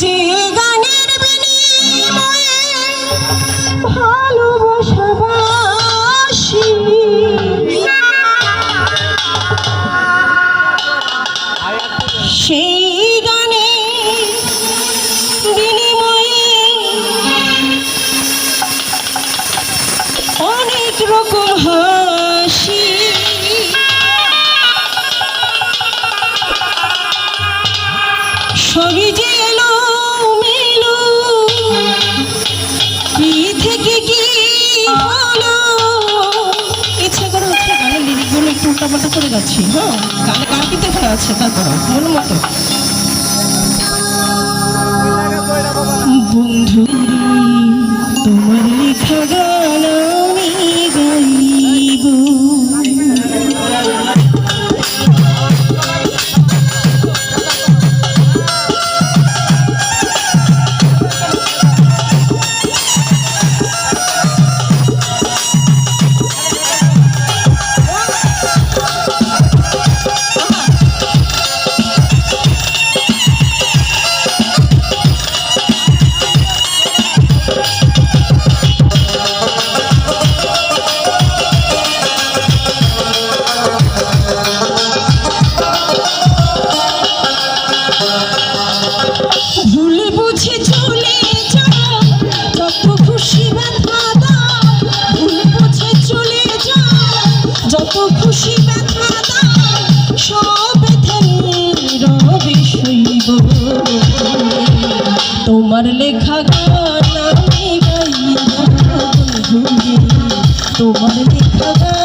যে গানের বিনিময়ে ভালোবাসাবাসি সেই গানে বিনিময়ে অনেক রকম হাসি। সবই যে একটু উল্টাপাল্টা করে যাচ্ছি হ্যাঁ? গানে কিন্তু এখানে আছে তারপর মন মতো। বন্ধু, তোমার লেখা তোমার লেখা গান আমি বন্ধুরে। তোমার লেখা গান